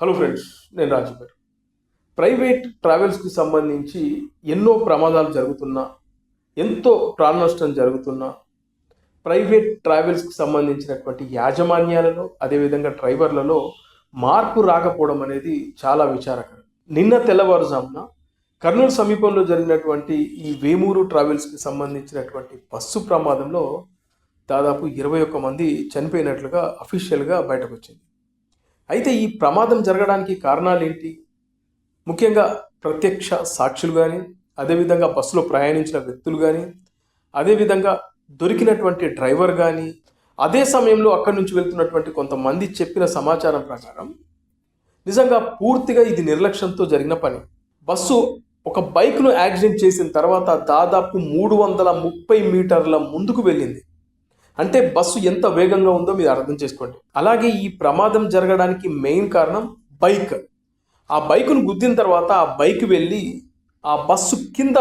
Hello friends నేను రాజు గారు. Private ట్రావెల్స్కి సంబంధించి ఎన్నో ప్రమాదాలు జరుగుతున్నా ఎంతో ప్రాణ నష్టం జరుగుతున్నా ప్రైవేట్ ట్రావెల్స్కి సంబంధించినటువంటి యాజమాన్యాలలో అదేవిధంగా డ్రైవర్లలో మార్పు రాకపోవడం అనేది చాలా విచారకరం. నిన్న తెల్లవారుజామున కర్నూలు సమీపంలో జరిగినటువంటి ఈ వేమూరు ట్రావెల్స్కి సంబంధించినటువంటి బస్సు ప్రమాదంలో దాదాపు ఇరవై ఒక్క మంది చనిపోయినట్లుగా అఫీషియల్గా బయటకు వచ్చింది. అయితే ఈ ప్రమాదం జరగడానికి కారణాలు ఏంటి? ముఖ్యంగా ప్రత్యక్ష సాక్షులు కానీ అదేవిధంగా బస్సులో ప్రయాణించిన వ్యక్తులు కానీ అదేవిధంగా దొరికినటువంటి డ్రైవర్ కానీ అదే సమయంలో అక్కడి నుంచి వెళ్తున్నటువంటి కొంతమంది చెప్పిన సమాచారం ప్రకారం నిజంగా పూర్తిగా ఇది నిర్లక్ష్యంతో జరిగిన పని. బస్సు ఒక బైక్ను యాక్సిడెంట్ చేసిన తర్వాత దాదాపు మూడు వందల ముప్పై మీటర్ల ముందుకు వెళ్ళింది. అంటే బస్సు ఎంత వేగంగా ఉందో మీరు అర్థం చేసుకోండి. అలాగే ఈ ప్రమాదం జరగడానికి మెయిన్ కారణం బైక్. ఆ బైకును గుద్దిన తర్వాత ఆ బైక్ వెళ్ళి ఆ బస్సు కింద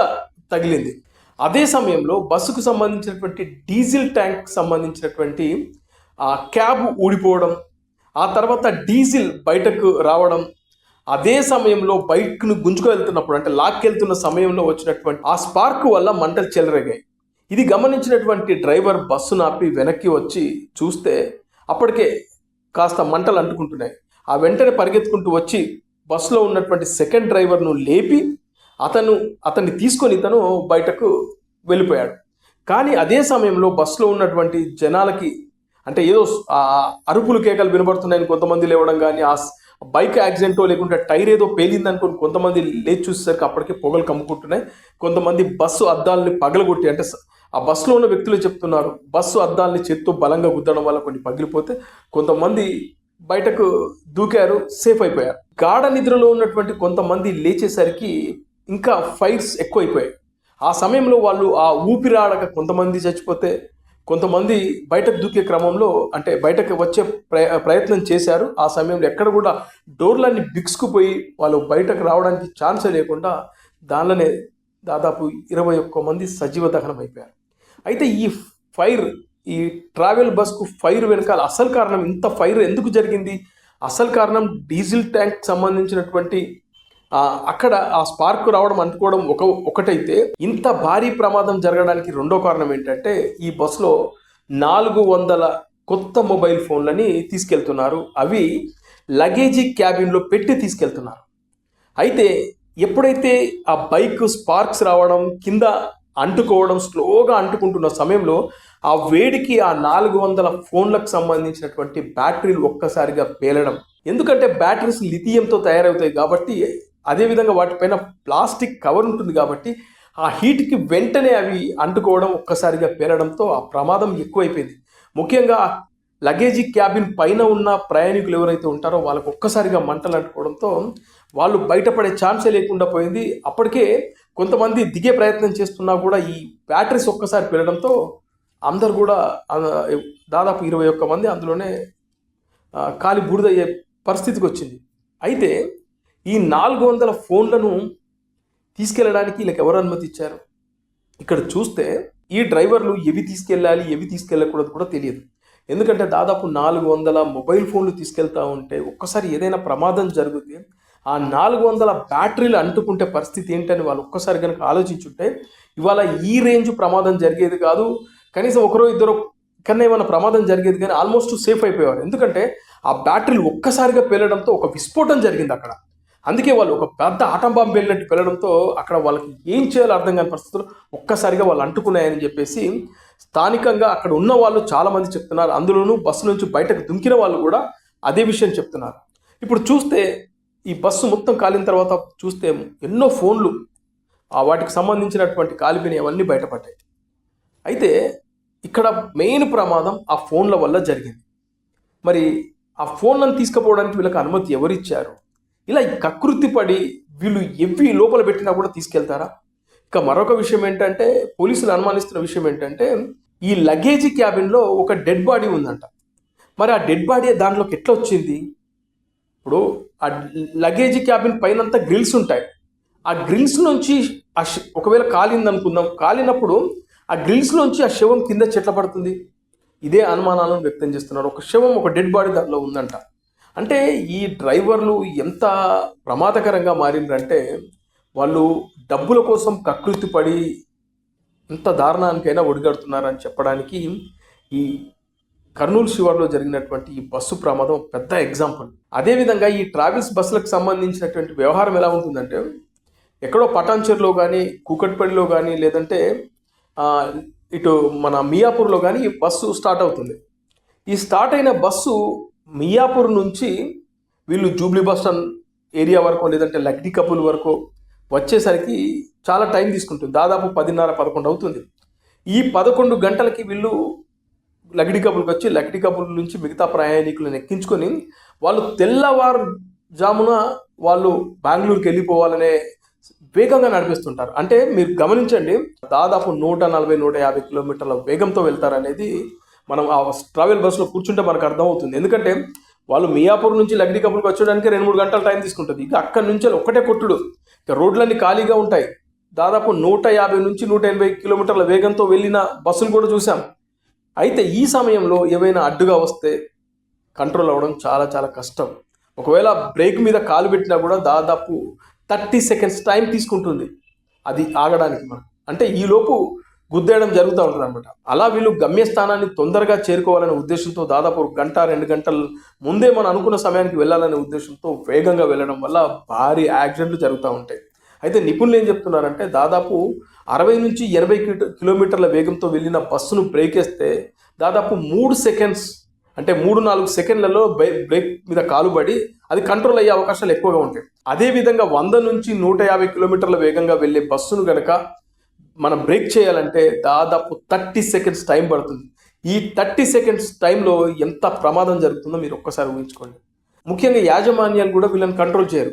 తగిలింది. అదే సమయంలో బస్సుకు సంబంధించినటువంటి డీజిల్ ట్యాంక్ సంబంధించినటువంటి ఆ క్యాబ్ ఊడిపోవడం ఆ తర్వాత డీజిల్ బయటకు రావడం అదే సమయంలో బైక్ను గుంజుకు వెళ్తున్నప్పుడు అంటే లాక్కెళ్తున్న సమయంలో వచ్చినటువంటి ఆ స్పార్క్ వల్ల మంటలు చెలరేగాయి. ఇది గమనించినటువంటి డ్రైవర్ బస్సు ఆపి వెనక్కి వచ్చి చూస్తే అప్పటికే కాస్త మంటలు అంటుకుంటున్నాయి. ఆ వెంటనే పరిగెత్తుకుంటూ వచ్చి బస్సులో ఉన్నటువంటి సెకండ్ డ్రైవర్ను లేపి అతను అతన్ని తీసుకొని ఇతను బయటకు వెళ్ళిపోయాడు. కానీ అదే సమయంలో బస్సులో ఉన్నటువంటి జనాలకి అంటే ఏదో ఆ అరుపులు కేకలు వినబడుతున్నాయని కొంతమంది లేవడం కానీ ఆ బైక్ యాక్సిడెంటో లేకుంటే టైర్ ఏదో పేలింది అనుకుని కొంతమంది లేచి చూసేసరికి అప్పటికే పొగలు కమ్ముకుంటున్నాయి. కొంతమంది బస్సు అద్దాలని పగలగొట్టి అంటే ఆ బస్సులో ఉన్న వ్యక్తులు చెప్తున్నారు? బస్సు అద్దాలని చేత్తో బలంగా గుద్దడం వల్ల కొన్ని పగిలిపోతే కొంతమంది బయటకు దూకారు సేఫ్ అయిపోయారు. గాఢ నిద్రలో ఉన్నటువంటి కొంతమంది లేచేసరికి ఇంకా ఫైర్స్ ఎక్కువైపోయాయి. ఆ సమయంలో వాళ్ళు ఆ ఊపిరాడక కొంతమంది చచ్చిపోతే కొంతమంది బయటకు దూకే క్రమంలో అంటే బయటకు వచ్చే ప్రయ ప్రయత్నం చేశారు. ఆ సమయంలో ఎక్కడ కూడా డోర్లన్నీ బిగుసుకుపోయి వాళ్ళు బయటకు రావడానికి ఛాన్సే లేకుండా దానిలోనే దాదాపు ఇరవై ఒక్క మంది సజీవ దహనం అయిపోయారు. అయితే ఈ ఫైర్ ఈ ట్రావెల్ బస్కు ఫైర్ వెనకాల అసలు కారణం ఇంత ఫైర్ ఎందుకు జరిగింది? అసలు కారణం డీజిల్ ట్యాంక్ సంబంధించినటువంటి అక్కడ ఆ స్పార్క్ రావడం అంటుకోవడం ఒక ఒకటైతే ఇంత భారీ ప్రమాదం జరగడానికి రెండో కారణం ఏంటంటే ఈ బస్సులో నాలుగు వందల కొత్త మొబైల్ ఫోన్లని తీసుకెళ్తున్నారు. అవి లగేజీ క్యాబిన్లో పెట్టి తీసుకెళ్తున్నారు. అయితే ఎప్పుడైతే ఆ బైక్ స్పార్క్స్ రావడం కింద అంటుకోవడం స్లోగా అంటుకుంటున్న సమయంలో ఆ వేడికి ఆ నాలుగు వందల ఫోన్లకు సంబంధించినటువంటి బ్యాటరీలు ఒక్కసారిగా పేలడం. ఎందుకంటే బ్యాటరీస్ లిథియంతో తయారవుతాయి కాబట్టి అదేవిధంగా వాటిపైన ప్లాస్టిక్ కవర్ ఉంటుంది కాబట్టి ఆ హీట్కి వెంటనే అవి అంటుకోవడం ఒక్కసారిగా పేలడంతో ఆ ప్రమాదం ఎక్కువైపోయింది. ముఖ్యంగా లగేజీ క్యాబిన్ పైన ఉన్న ప్రయాణికులు ఎవరైతే ఉంటారో వాళ్ళకు ఒక్కసారిగా మంటలు అంటుకోవడంతో వాళ్ళు బయటపడే ఛాన్సే లేకుండా పోయింది. అప్పటికే కొంతమంది దిగే ప్రయత్నం చేస్తున్నా కూడా ఈ బ్యాటరీస్ ఒక్కసారి పెరగడంతో అందరు కూడా దాదాపు ఇరవై ఒక్క మంది అందులోనే కాలి బూడిదయ్యే పరిస్థితికి వచ్చింది. అయితే ఈ నాలుగు వందల ఫోన్లను తీసుకెళ్ళడానికి వీళ్ళకి ఎవరు అనుమతి ఇచ్చారు? ఇక్కడ చూస్తే ఈ డ్రైవర్లు ఎవి తీసుకెళ్ళాలి ఎవి తీసుకెళ్ళకూడదు కూడా తెలియదు. ఎందుకంటే దాదాపు నాలుగు వందల మొబైల్ ఫోన్లు తీసుకెళ్తా ఉంటే ఒక్కసారి ఏదైనా ప్రమాదం జరిగితే ఆ నాలుగు వందల బ్యాటరీలు అంటుకుంటే పరిస్థితి ఏంటని వాళ్ళు ఒక్కసారి కనుక ఆలోచించుంటే ఇవాళ ఈ రేంజ్ ప్రమాదం జరిగేది కాదు. కనీసం ఒకరో ఇద్దరు కన్నా ఏమైనా ప్రమాదం జరిగేది కానీ ఆల్మోస్ట్ సేఫ్ అయిపోయేవారు. ఎందుకంటే ఆ బ్యాటరీలు ఒక్కసారిగా పేలడంతో ఒక విస్ఫోటం జరిగింది అక్కడ. అందుకే వాళ్ళు ఒక పెద్ద ఆటం బాంబు వెళ్ళినట్టు వెళ్ళడంతో అక్కడ వాళ్ళకి ఏం చేయాలో అర్థం కాని పరిస్థితులు ఒక్కసారిగా వాళ్ళు అంటుకున్నాయని చెప్పేసి స్థానికంగా అక్కడ ఉన్న వాళ్ళు చాలామంది చెప్తున్నారు. అందులోనూ బస్సు నుంచి బయటకు దుంకిన వాళ్ళు కూడా అదే విషయం చెప్తున్నారు. ఇప్పుడు చూస్తే ఈ బస్సు మొత్తం కాలిన తర్వాత చూస్తే ఎన్నో ఫోన్లు ఆ వాటికి సంబంధించినటువంటి కాలిపోయినవి అవన్నీ బయటపడ్డాయి. అయితే ఇక్కడ మెయిన్ ప్రమాదం ఆ ఫోన్ల వల్ల జరిగింది. మరి ఆ ఫోన్లను తీసుకుపోవడానికి వీళ్ళకి అనుమతి ఎవరిచ్చారు? ఇలా కకృతి పడి వీళ్ళు ఎవ్వి లోపల పెట్టినా కూడా తీసుకెళ్తారా? ఇక మరొక విషయం ఏంటంటే పోలీసులు అనుమానిస్తున్న విషయం ఏంటంటే ఈ లగేజీ క్యాబిన్లో ఒక డెడ్ బాడీ ఉందంట. మరి ఆ డెడ్ బాడీ దాంట్లోకి ఎట్లా వచ్చింది? ఇప్పుడు ఆ లగేజీ క్యాబిన్ పైనంతా గ్రిల్స్ ఉంటాయి. ఆ గ్రిల్స్ నుంచి ఆ శ- ఒకవేళ కాలింది అనుకుందాం. కాలినప్పుడు ఆ గ్రిల్స్ నుంచి ఆ శవం కింద చెట్ల పడుతుంది. ఇదే అనుమానాలను వ్యక్తం చేస్తున్నారు. ఒక శవం ఒక డెడ్ బాడీ దాంట్లో ఉందంట. అంటే ఈ డ్రైవర్లు ఎంత ప్రమాదకరంగా మారిందంటే వాళ్ళు డబ్బుల కోసం కకృతి పడి ఎంత దారుణానికైనా ఒడిగడుతున్నారని చెప్పడానికి ఈ కర్నూలు శివార్లో జరిగినటువంటి ఈ బస్సు ప్రమాదం పెద్ద ఎగ్జాంపుల్. అదేవిధంగా ఈ ట్రావెల్స్ బస్సులకు సంబంధించినటువంటి వ్యవహారం ఎలా ఉంటుందంటే ఎక్కడో పటాన్చెర్లో కానీ కూకట్పల్లిలో కానీ లేదంటే ఇటు మన మియాపూర్లో కానీ ఈ బస్సు స్టార్ట్ అవుతుంది. ఈ స్టార్ట్ అయిన బస్సు మియాపూర్ నుంచి వీళ్ళు జూబ్లీ బస్ స్టాండ్ ఏరియా వరకు లేదంటే లక్డీ కపుల్ వరకు వచ్చేసరికి చాలా టైం తీసుకుంటుంది. దాదాపు పదిన్నర పదకొండు అవుతుంది. ఈ పదకొండు గంటలకి వీళ్ళు లగిడి కబుల్కి వచ్చి లక్డీ కపుల్ నుంచి మిగతా ప్రయాణికులను ఎక్కించుకొని వాళ్ళు తెల్లవారు జామున వాళ్ళు బెంగళూరుకి వెళ్ళిపోవాలనే వేగంగా నడిపిస్తుంటారు. అంటే మీరు గమనించండి దాదాపు నూట నలభై నూట యాభై కిలోమీటర్ల వేగంతో వెళ్తారనేది మనం ఆ ట్రావెల్ బస్సులో కూర్చుంటే మనకు అర్థమవుతుంది. ఎందుకంటే వాళ్ళు మియాపూర్ నుంచి లగ్డీ కబుల్కి వచ్చడానికి రెండు మూడు గంటల టైం తీసుకుంటుంది. ఇక అక్కడి నుంచి ఒక్కటే కొట్టుడు. ఇక రోడ్లన్నీ ఖాళీగా ఉంటాయి. దాదాపు నూట యాభై నుంచి నూట ఎనభై కిలోమీటర్ల వేగంతో వెళ్ళిన బస్సులు కూడా చూసాం. అయితే ఈ సమయంలో ఏవైనా అడ్డుగా వస్తే కంట్రోల్ అవ్వడం చాలా చాలా కష్టం. ఒకవేళ బ్రేక్ మీద కాలు పెట్టినా కూడా దాదాపు థర్టీ సెకండ్స్ టైం తీసుకుంటుంది. అది ఆగడానికి మనం అంటే ఈలోపు గుద్దేయడం జరుగుతూ ఉంటుంది అనమాట అలా వీళ్ళు గమ్యస్థానాన్ని తొందరగా చేరుకోవాలనే ఉద్దేశంతో దాదాపు ఒక గంట రెండు గంటల ముందే మనం అనుకున్న సమయానికి వెళ్ళాలనే ఉద్దేశంతో వేగంగా వెళ్ళడం వల్ల భారీ యాక్సిడెంట్లు జరుగుతూ ఉంటాయి. అయితే నిపుణులు ఏం చెప్తున్నారంటే దాదాపు అరవై నుంచి ఎనభై కిలోమీటర్ల వేగంతో వెళ్ళిన బస్సును బ్రేక్ వేస్తే దాదాపు మూడు సెకండ్స్ అంటే మూడు నాలుగు సెకండ్లలో బ్రే- బ్రేక్ మీద కాలుబడి అది కంట్రోల్ అయ్యే అవకాశాలు ఎక్కువగా ఉంటాయి. అదేవిధంగా వంద నుంచి నూట యాభై కిలోమీటర్ల వేగంగా వెళ్ళే బస్సును గనక మనం బ్రేక్ చేయాలంటే దాదాపు థర్టీ సెకండ్స్ టైం పడుతుంది. ఈ థర్టీ సెకండ్స్ టైంలో ఎంత ప్రమాదం జరుగుతుందో మీరు ఒక్కసారి ఊహించుకోండి. ముఖ్యంగా యాజమాన్యాలు కూడా వీళ్ళని కంట్రోల్ చేయరు.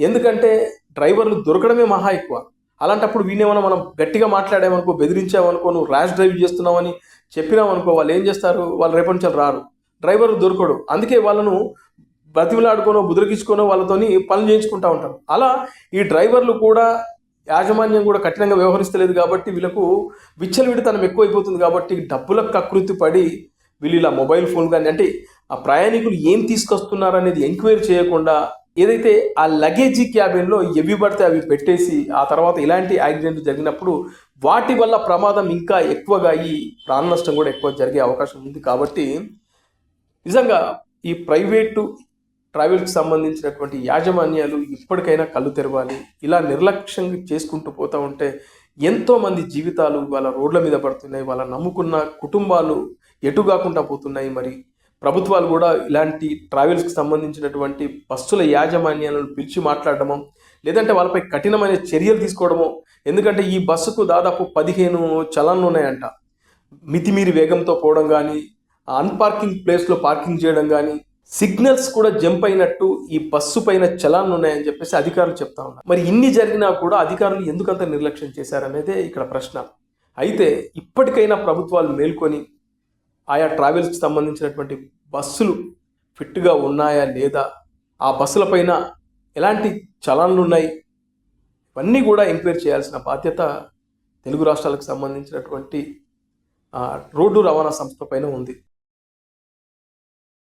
ఎందుకంటే డ్రైవర్లు దొరకడమే మహా ఎక్కువ. అలాంటప్పుడు వీళ్ళేమన్నా మనం గట్టిగా మాట్లాడామనుకో బెదిరించామనుకో నువ్వు ర్యాష్ డ్రైవ్ చేస్తున్నావని చెప్పినామనుకో వాళ్ళు ఏం చేస్తారు? వాళ్ళు రేపటి నుంచి రారు. డ్రైవర్ దొరకడు. అందుకే వాళ్ళను బతిమలాడుకోనో బుదిరికించుకోనో వాళ్ళతోని పనులు చేయించుకుంటూ ఉంటారు. అలా ఈ డ్రైవర్లు కూడా యాజమాన్యం కూడా కఠినంగా వ్యవహరిస్తలేదు కాబట్టి వీళ్ళకు విచ్చలవిడితనం ఎక్కువైపోతుంది కాబట్టి డబ్బులకు కకృతి పడి వీళ్ళు ఇలా మొబైల్ ఫోన్ కానీ అంటే ఆ ప్రయాణికులు ఏం తీసుకొస్తున్నారు అనేది ఎంక్వైరీ చేయకుండా ఏదైతే ఆ లగేజీ క్యాబిన్లో ఎవి పడితే అవి పెట్టేసి ఆ తర్వాత ఇలాంటి యాక్సిడెంట్ జరిగినప్పుడు వాటి వల్ల ప్రమాదం ఇంకా ఎక్కువగా అయ్యి ప్రాణ నష్టం కూడా ఎక్కువ జరిగే అవకాశం ఉంది కాబట్టి నిజంగా ఈ ప్రైవేటు ట్రావెల్కి సంబంధించినటువంటి యాజమాన్యాలు ఇప్పటికైనా కళ్ళు తెరవాలి. ఇలా నిర్లక్ష్యంగా చేసుకుంటూ పోతూ ఉంటే ఎంతోమంది జీవితాలు వాళ్ళ రోడ్ల మీద పడుతున్నాయి. వాళ్ళ నమ్ముకున్న కుటుంబాలు ఎటు కాకుండా పోతున్నాయి మరి. ప్రభుత్వాలు కూడా ఇలాంటి ట్రావెల్స్కి సంబంధించినటువంటి బస్సుల యాజమాన్యాలను పిలిచి మాట్లాడడమో లేదంటే వాళ్ళపై కఠినమైన చర్యలు తీసుకోవడమో ఎందుకంటే ఈ బస్సుకు దాదాపు పదిహేను చలాన్లు ఉన్నాయంట. మితిమీరి వేగంతో పోవడం కానీ అన్పార్కింగ్ ప్లేస్లో పార్కింగ్ చేయడం కానీ సిగ్నల్స్ కూడా జంప్ అయినట్టు ఈ బస్సు పైన చలాన్లు ఉన్నాయని చెప్పేసి అధికారులు చెప్తా ఉన్నారు. మరి ఇన్ని జరిగినా కూడా అధికారులు ఎందుకంత నిర్లక్ష్యం చేశారనేదే ఇక్కడ ప్రశ్న. అయితే ఇప్పటికైనా ప్రభుత్వాలు మేల్కొని ఆయా ట్రావెల్స్కి సంబంధించినటువంటి బస్సులు ఫిట్గా ఉన్నాయా లేదా? ఆ బస్సులపైన ఎలాంటి చలాన్లు ఉన్నాయి? ఇవన్నీ కూడా ఎంక్వైరీ చేయాల్సిన బాధ్యత తెలుగు రాష్ట్రాలకు సంబంధించినటువంటి రోడ్డు రవాణా సంస్థ పైన ఉంది.